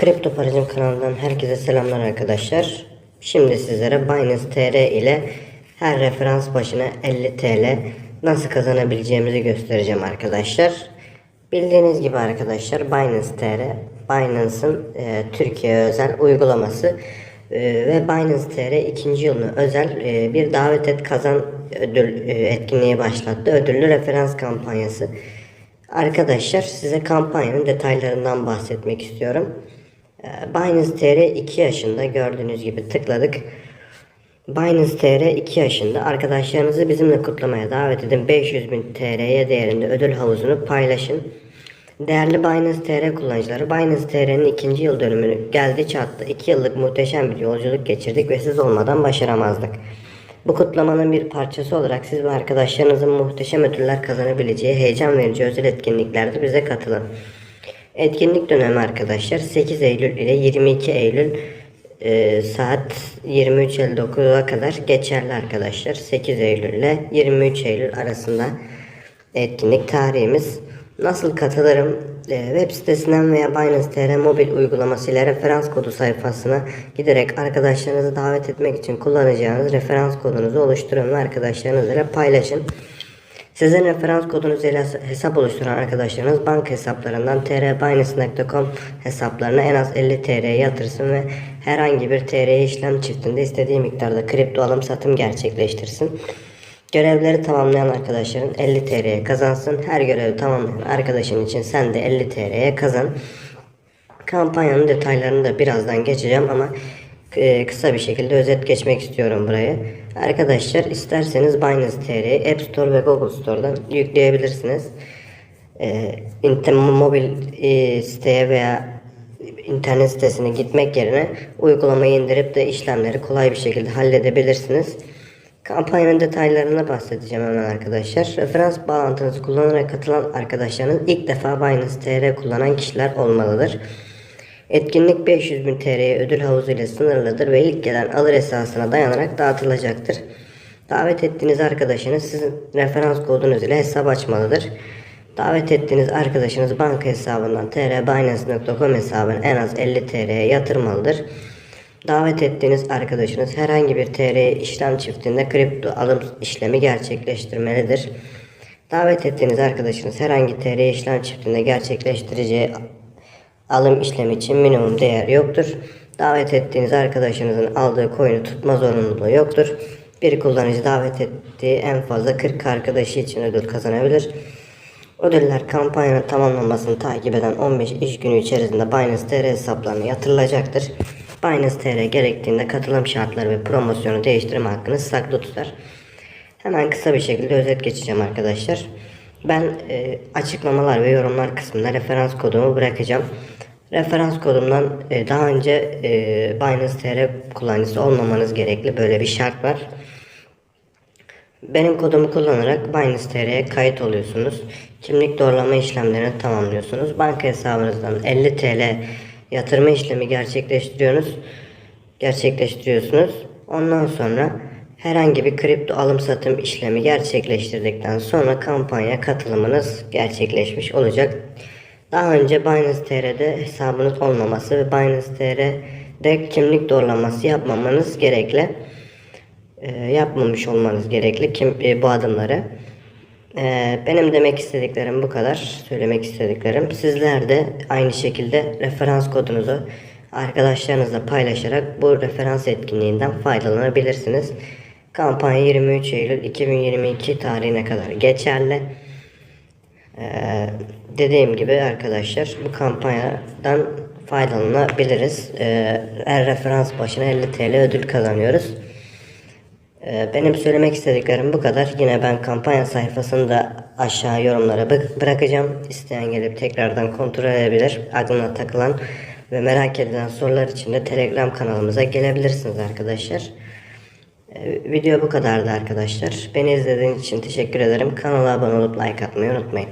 Kripto Parazim kanalından herkese selamlar arkadaşlar. Şimdi sizlere Binance TR ile her referans başına 50 TL nasıl kazanabileceğimizi göstereceğim arkadaşlar. Bildiğiniz gibi arkadaşlar Binance TR, Binance'ın e, Türkiye özel uygulaması e, ve Binance TR ikinci yılını özel e, bir davet et kazan ödül e, etkinliği başlattı. Ödüllü referans kampanyası. Arkadaşlar size kampanyanın detaylarından bahsetmek istiyorum. Ee, Binance TR 2 yaşında gördüğünüz gibi tıkladık. Binance TR 2 yaşında arkadaşlarınızı bizimle kutlamaya davet edin. 500 bin TL'ye değerinde ödül havuzunu paylaşın. Değerli Binance TR kullanıcıları Binance TR'nin ikinci yıl dönümünü geldi çattı. 2 yıllık muhteşem bir yolculuk geçirdik ve siz olmadan başaramazdık. Bu kutlamanın bir parçası olarak siz ve arkadaşlarınızın muhteşem ödüller kazanabileceği heyecan verici özel etkinliklerde bize katılın. Etkinlik dönemi arkadaşlar 8 Eylül ile 22 Eylül e, saat 23.59'a kadar geçerli arkadaşlar. 8 Eylül ile 23 Eylül arasında etkinlik tarihimiz. Nasıl katılırım? E, web sitesinden veya Binance TR mobil uygulaması ile referans kodu sayfasına giderek arkadaşlarınızı davet etmek için kullanacağınız referans kodunuzu oluşturun ve arkadaşlarınızla paylaşın. Sizin referans kodunuz ile hesap oluşturan arkadaşlarınız banka hesaplarından trbinance.com hesaplarına en az 50 TL yatırsın ve herhangi bir TL işlem çiftinde istediği miktarda kripto alım satım gerçekleştirsin. Görevleri tamamlayan arkadaşların 50 TL'ye kazansın. Her görevi tamamlayan arkadaşın için sen de 50 TL'ye kazan. Kampanyanın detaylarını da birazdan geçeceğim ama kısa bir şekilde özet geçmek istiyorum burayı. Arkadaşlar isterseniz Binance TR'yi App Store ve Google Store'dan yükleyebilirsiniz. E, inter- mobil e, siteye veya internet sitesine gitmek yerine uygulamayı indirip de işlemleri kolay bir şekilde halledebilirsiniz. Kampanyanın detaylarına bahsedeceğim hemen arkadaşlar. Referans bağlantınızı kullanarak katılan arkadaşlarınız ilk defa Binance TR kullanan kişiler olmalıdır. Etkinlik 500 bin TL'ye ödül havuzu ile sınırlıdır ve ilk gelen alır esasına dayanarak dağıtılacaktır. Davet ettiğiniz arkadaşınız sizin referans kodunuz ile hesap açmalıdır. Davet ettiğiniz arkadaşınız banka hesabından trbinance.com hesabına en az 50 TL'ye yatırmalıdır. Davet ettiğiniz arkadaşınız herhangi bir TL işlem çiftinde kripto alım işlemi gerçekleştirmelidir. Davet ettiğiniz arkadaşınız herhangi TL işlem çiftinde gerçekleştireceği alım işlemi için minimum değer yoktur. Davet ettiğiniz arkadaşınızın aldığı coin'i tutma zorunluluğu yoktur. Bir kullanıcı davet ettiği en fazla 40 arkadaşı için ödül kazanabilir. Ödüller kampanyanın tamamlanmasını takip eden 15 iş günü içerisinde Binance TR hesaplarına yatırılacaktır. Binance TR gerektiğinde katılım şartları ve promosyonu değiştirme hakkını saklı tutar. Hemen kısa bir şekilde özet geçeceğim arkadaşlar. Ben e, açıklamalar ve yorumlar kısmına referans kodumu bırakacağım. Referans kodumdan e, daha önce e, Binance TR kullanıcısı olmamanız gerekli. Böyle bir şart var. Benim kodumu kullanarak Binance TR'ye kayıt oluyorsunuz. Kimlik doğrulama işlemlerini tamamlıyorsunuz. Banka hesabınızdan 50 TL yatırma işlemi gerçekleştiriyorsunuz. Gerçekleştiriyorsunuz. Ondan sonra herhangi bir kripto alım satım işlemi gerçekleştirdikten sonra kampanya katılımınız gerçekleşmiş olacak. Daha önce Binance TR'de hesabınız olmaması ve Binance TR'de kimlik doğrulaması yapmamanız gerekli. Ee, yapmamış olmanız gerekli kim e, bu adımları. Ee, benim demek istediklerim bu kadar. Söylemek istediklerim. Sizler de aynı şekilde referans kodunuzu arkadaşlarınızla paylaşarak bu referans etkinliğinden faydalanabilirsiniz. Kampanya 23 Eylül 2022 tarihine kadar geçerli. Ee, dediğim gibi arkadaşlar bu kampanyadan faydalanabiliriz. Ee, her referans başına 50 TL ödül kazanıyoruz. Ee, benim söylemek istediklerim bu kadar. Yine ben kampanya sayfasını da aşağı yorumlara bı- bırakacağım. İsteyen gelip tekrardan kontrol edebilir. Aklına takılan ve merak edilen sorular için de Telegram kanalımıza gelebilirsiniz arkadaşlar. Video bu kadardı arkadaşlar. Beni izlediğiniz için teşekkür ederim. Kanala abone olup like atmayı unutmayın.